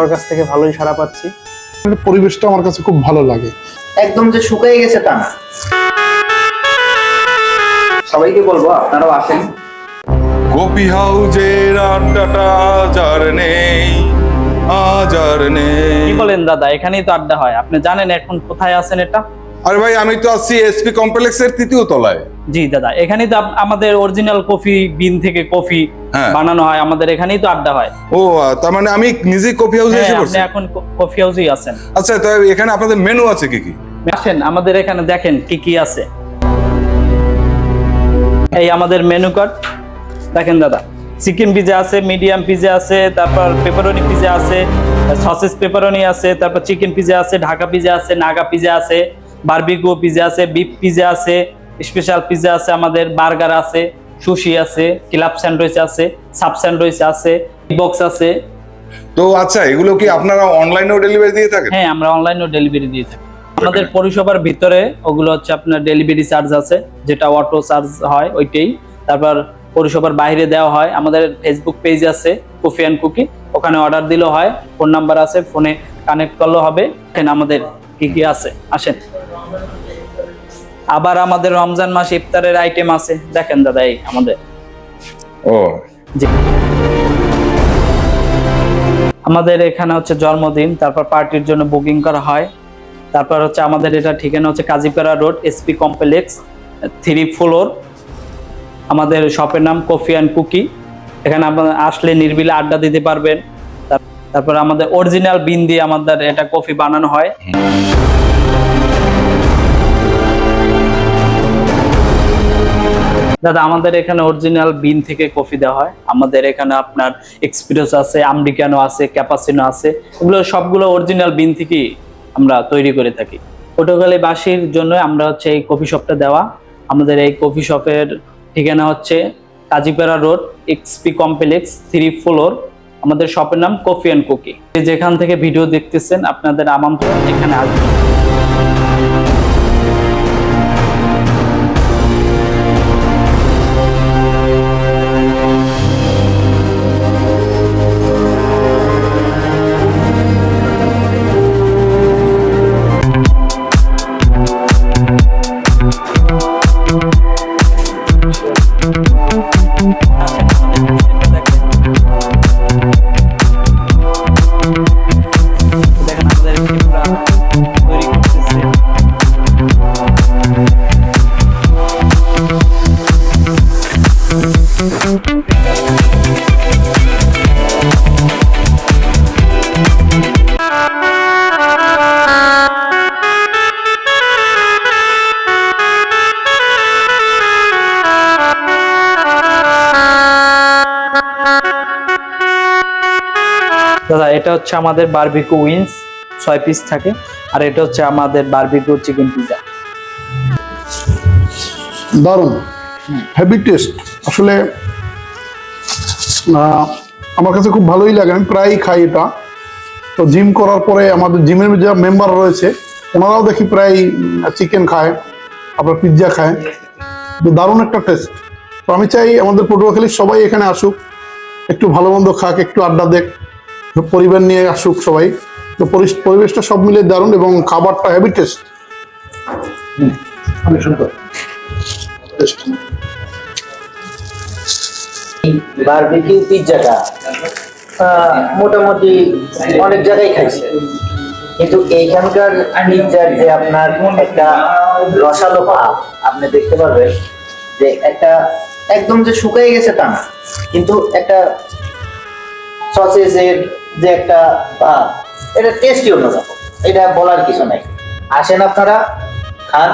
সবার কাছ থেকে ভালোই সাড়া পাচ্ছি। পরিবেশটা আমার কাছে খুব ভালো লাগে। একদম যে শুকিয়ে গেছে তা না। সবাইকে বলব আপনারাও আসেন। গোপি হাউজের আড্ডাটা আজ আর নেই আজ আর কি বলেন দাদা এখানেই তো আড্ডা হয়। আপনি জানেন এখন কোথায় আছেন এটা? আরে ভাই আমি তো আছি এসপি কমপ্লেক্সের তৃতীয় তলায়। জি দাদা এখানেই তো আমাদের অরিজিনাল কফি বিন থেকে কফি হ্যাঁ। বানানো হয় আমাদের এখানেই তো আড্ডা হয়। ও তার মানে আমি নিজেই কফি হাউসে হ্যাঁ, এসে পড়ছি? এখন কফি হাউসেই আছেন। আচ্ছা তাই এখানে আপনাদের মেনু আছে কি কি? আসেন আমাদের এখানে দেখেন কি কি আছে। এই আমাদের মেনু কার্ড দেখেন দাদা চিকেন পিজা আছে মিডিয়াম পিজা আছে তারপর পেপারনি পিজা আছে সসেস পেপারনি আছে তারপর চিকেন পিজা আছে ঢাকা পিজা আছে নাগা পিজা আছে। বারবিকিউ পিজা আছে বিফ পিজা আছে স্পেশাল পিজা আছে আমাদের বার্গার আছে সুশি আছে ক্লাব স্যান্ডউইচ আছে সাব স্যান্ডউইচ আছে বক্স আছে। তো আচ্ছা এগুলো কি আপনারা অনলাইনেও ডেলিভারি দিয়ে থাকেন? হ্যাঁ আমরা অনলাইনেও ডেলিভারি দিয়ে থাকি। আমাদের পরিষেবার ভিতরে ওগুলো হচ্ছে আপনার ডেলিভারি চার্জ আছে যেটা অটো চার্জ হয় ওইটাই। তারপর পরিষেবার বাইরে দেওয়া হয় আমাদের ফেসবুক পেজ আছে কুফি অ্যান্ড কুকি ওখানে অর্ডার দিলেও হয় ফোন নাম্বার আছে ফোনে কানেক্ট করলেও হবে। এখানে আমাদের কি কি আছে আসেন। আবার আমাদের রমজান মাস ইফতারের আইটেম আছে। দেখেন দাদা এই আমাদের। ও। জি। আমাদের এখানে হচ্ছে জন্মদিন তারপর পার্টির জন্য বুকিং করা হয়। তারপর হচ্ছে আমাদের এটা ঠিকানা হচ্ছে Kazipara road SP complex three floor আমাদের শপের নাম কফি অ্যান্ড কুকি এখানে আপনারা আসলে নির্বিলে আড্ডা দিতে পারবেন। তারপর আমাদের অরিজিনাল বিন দিয়ে আমাদের এটা কফি বানানো হয়। দাদা, আমাদের এখানে অরিজিনাল বিন থেকে কফি দেওয়া হয়। আমাদের এখানে আপনার এক্সপ্রেস আছে আমেরিকানো আছে ক্যাপাসিনো আছে। এগুলো সবগুলো অরিজিনাল বিন থেকেই আমরা তৈরি করে থাকি। পটুয়াখালী বাসীর জন্য আমরা হচ্ছে এই কফি শপটা দেওয়া। আমাদের এই কফি শপের ঠিকানা হচ্ছে Kazipara road, XP complex, three floor. আমাদের শপের নাম কফি অ্যান্ড কুকি যেখান থেকে ভিডিও দেখতেছেন, আপনাদের আমন্ত্রণ এখানে আসবেন দাদা, এটা হচ্ছে আমাদের বারবিকিউ উইংস ছয় পিস থাকে। আর এটা হচ্ছে আমাদের বারবিকিউ চিকেন পিজা দারুণ। হেভি টেস্ট আসলে আমার কাছে খুব ভালোই লাগে। আমি প্রায়ই খাই এটা। তো জিম করার পরে আমাদের জিমের যা মেম্বার রয়েছে, ওনারাও দেখি প্রায় চিকেন খায় আপনার পিৎজা খায়। তো দারুণ একটা টেস্ট তো আমি চাই আমাদের পটুয়াখালীর সবাই এখানে আসুক। একটু ভালো মন্দ খাক একটু আড্ডা দেখ পরিবার নিয়ে আসুক সবাই। তো পরিবেশটা সব মিলে দারুণ এবং খাবারটা হেভি টেস্ট অনেক সুন্দর বারবিকিউ পিৎজাটা আহ, মোটামুটি অনেক জায়গায় খাইছে। কিন্তু এইখানকার পিৎজার যে আপনার একটা রসালো ভাব আপনি দেখতে পারবেন যে একটা একদম যে শুকাই গেছে তা না। কিন্তু একটা সসেজের যে একটা এটা টেস্টই অন্যরকম এটা বলার কিছু নাই। আসেন আপনারা, খান,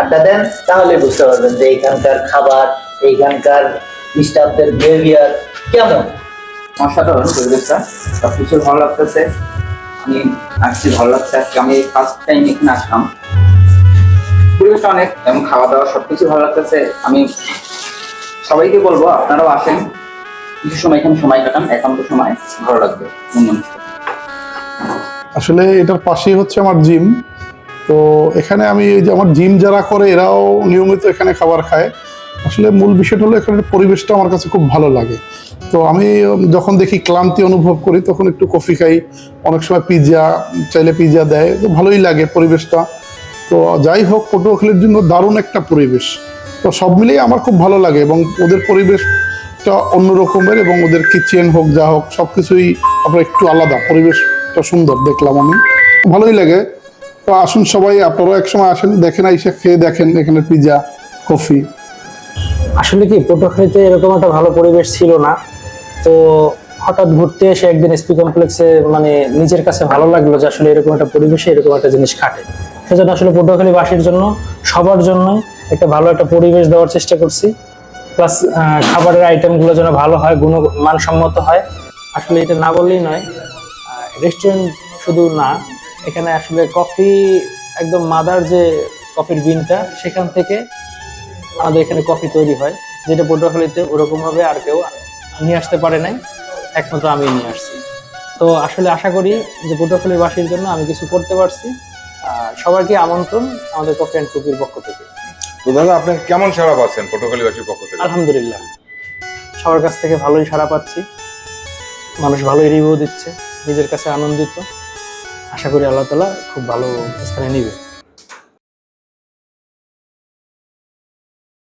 আড্ডা দেন, তাহলে বুঝতে পারবেন যে এইখানকার খাবার, এইখানকার স্টাফদের বিহেভিয়ার কেমন। অসাধারণ পরিবেশটা, সবকিছু ভালো লাগতেছে। আমি আসছি, ভালো লাগছে। আজকে আমি ফার্স্ট টাইম এখানে আসলাম। পরিবেশটা অনেক, এবং খাওয়া দাওয়া সবকিছু ভালো লাগতেছে। আমি সবাইকে বলব, আপনারাও আসেন। কিছু সময় এখানে সময় কাটান একান্ত সময় ভালো লাগবে আসলে এটার পাশেই হচ্ছে আমার জিম। তো এখানে আমি এই যে আমার জিম যারা করে, এরাও নিয়মিত এখানে খাবার খায়। আসলে মূল বিষয়টা হলো এখানে পরিবেশটা আমার কাছে খুব ভালো লাগে। তো আমি যখন দেখি ক্লান্তি অনুভব করি, তখন একটু কফি খাই। অনেক সময় পিৎজা চাইলে পিৎজা দেয়। তো ভালোই লাগে পরিবেশটা। তো যাই হোক, পটুয়াখালীর জন্য দারুণ একটা পরিবেশ। তো সব মিলিয়ে আমার খুব ভালো লাগে এবং ওদের পরিবেশটা অন্য রকমের এবং ওদের কিচেন হোক, যা হোক, সব কিছুই আপনার একটু আলাদা। পরিবেশটা সুন্দর দেখলাম আমি। ভালোই লাগে। তো আসুন সবাই, আপনারাও একসময় আসেন, দেখেন, আইসা খেয়ে দেখেন এখানে পিৎজা কফি আসলে কি, পটুয়াখালীতে এরকম একটা ভালো পরিবেশ ছিল না। তো হঠাৎ ঘুরতে এসে একদিন এসপি কমপ্লেক্সে মানে নিজের কাছে ভালো লাগল যে আসলে এরকম একটা পরিবেশে এরকম একটা জিনিস খাটে। সেজন্য আসলে পটুয়াখালীবাসীর জন্য, সবার জন্য একটা ভালো একটা পরিবেশ দেওয়ার চেষ্টা করছি। প্লাস খাবারের আইটেমগুলো যেন ভালো হয়, গুণ, মানসম্মত হয়। আসলে এটা না বললেই নয়। রেস্টুরেন্ট শুধু না, এখানে আসলে কফি একদম মাদার যে কফির বিনটা সেখান থেকে আমাদের এখানে কফি তৈরি হয়। যেটা পটুয়াখালীতে ওরকম ভাবে আর কেউ নিয়ে আসতে পারে নাই। একমাত্র আমি নিয়ে আসছি। তো আসলে আশা করি যে পটুয়াখালীবাসীর জন্য আমি কিছু করতে পারছি। সবাইকে আমন্ত্রণ আমাদের কফি অ্যান্ড কুকির পক্ষ থেকে। তো দাদা, আপনি কেমন সারা পাচ্ছেন পটুয়াখালীবাসীর পক্ষ থেকে? আলহামদুলিল্লাহ। সবার কাছ থেকে ভালোই সারা পাচ্ছি। মানুষ ভালোই রিভিউ দিচ্ছে, নিজের কাছে আনন্দিত। আশা করি আল্লাহ তালা খুব ভালো স্থানে নিবে।